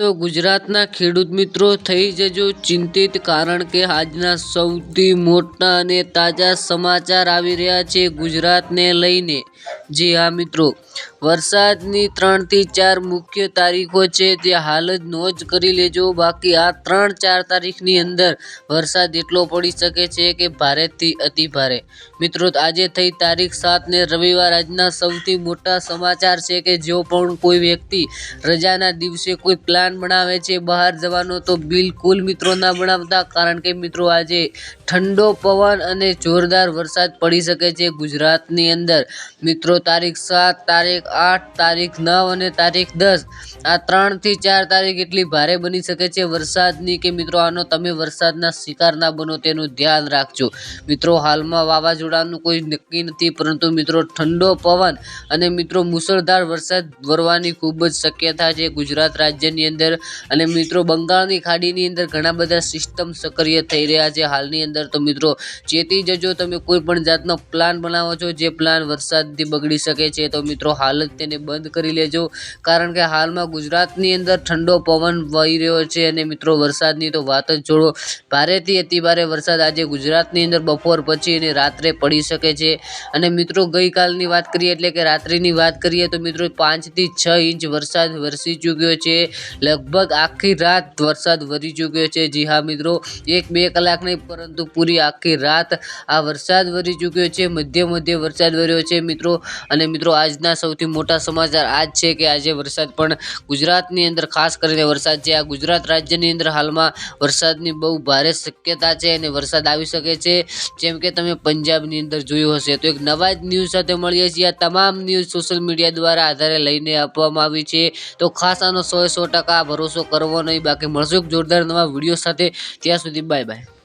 તો ગુજરાતના ખેડૂત મિત્રો, થઈ જજો ચિંતિત કારણ કે આજના સૌથી મોટા અને તાજા સમાચાર આવી રહ્યા છે ગુજરાતને લઈને. જી હા મિત્રો વરસાદની ત્રણથી ચાર મુખ્ય તારીખો છે તે હાલ જ નોંધ કરી લેજો. બાકી આ ત્રણ ચાર તારીખની અંદર વરસાદ એટલો પડી શકે છે કે ભારેથી અતિ ભારે. મિત્રો, આજે થઈ તારીખ સાત ને રવિવાર. આજના સૌથી મોટા સમાચાર છે કે જો પણ કોઈ વ્યક્તિ રજાના દિવસે કોઈ પ્લાન બનાવે છે બહાર જવાનો, તો બિલકુલ મિત્રો ના બનાવતા. કારણ કે મિત્રો, આજે ઠંડો પવન અને જોરદાર વરસાદ પડી શકે છે ગુજરાતની અંદર. મિત્રો, તારીખ સાત, તારીખ આઠ તારીખ, નવ અને તારીખ દસ. આ ત્રણથી ચાર તારીખ એટલી ભારે બની શકે છે વરસાદની કે મિત્રો આનો તમે વરસાદના શિકાર ના બનો તેનું ધ્યાન રાખજો. મિત્રો, હાલમાં વાવાઝોડાનું કોઈ નક્કી નથી, પરંતુ મિત્રો ઠંડો પવન અને મિત્રો મુસળધાર વરસાદ વરવાની ખૂબ જ શક્યતા છે ગુજરાત રાજ્યની અંદર. અને મિત્રો, બંગાળની ખાડીની અંદર ઘણા બધા સિસ્ટમ સક્રિય થઈ રહ્યા છે. હાલની અંદર તો મિત્રો ચેતી જજો, તમે કોઈ પણ જાતનો પ્લાન બનાવો છો, જે પ્લાન વરસાદથી બગડી શકે છે, તો મિત્રો હાલ જ તેને બંધ કરી લેજો. કારણ કે હાલમાં ગુજરાતની અંદર ઠંડો પવન વહી રહ્યો છે અને મિત્રો વરસાદની તો વાત જ છોડો ભારેથી અતિભારે વરસાદ આજે ગુજરાતની અંદર બપોર પછી અને રાત્રે પડી શકે છે. અને મિત્રો ગઈકાલની વાત કરીએ એટલે કે રાત્રિની વાત કરીએ તો મિત્રો પાંચથી છ ઇંચ વરસાદ વરસી ચૂક્યો છે. લગભગ આખી રાત વરસાદ વરી ચૂક્યો છે. જી હા મિત્રો, એક બે કલાક નહીં પરંતુ પૂરી આખી રાત આ વરસાદ વરી ચૂક્યો છે. મધ્ય મધ્ય વરસાદ વર્યો છે મિત્રો. અને મિત્રો આજના સૌથી મોટા સમાચાર આ જ છે કે આજે વરસાદ પણ ગુજરાતની અંદર, ખાસ કરીને વરસાદ છે આ ગુજરાત રાજ્યની અંદર હાલમાં વરસાદની બહુ ભારે શક્યતા છે અને વરસાદ આવી શકે છે. જેમ કે તમે પંજાબની અંદર જોયું હશે, તો એક નવા જ ન્યૂઝ સાથે મળીએ છીએ. આ તમામ ન્યૂઝ સોશિયલ મીડિયા દ્વારા આધારે લઈને આપવામાં આવી છે. તો ખાસ આનો સો સો ટકા ભરોસો કરવો નહીં, બાકી મળશું જોરદાર નવા વીડિયો સાથે. ત્યાં સુધી બાય બાય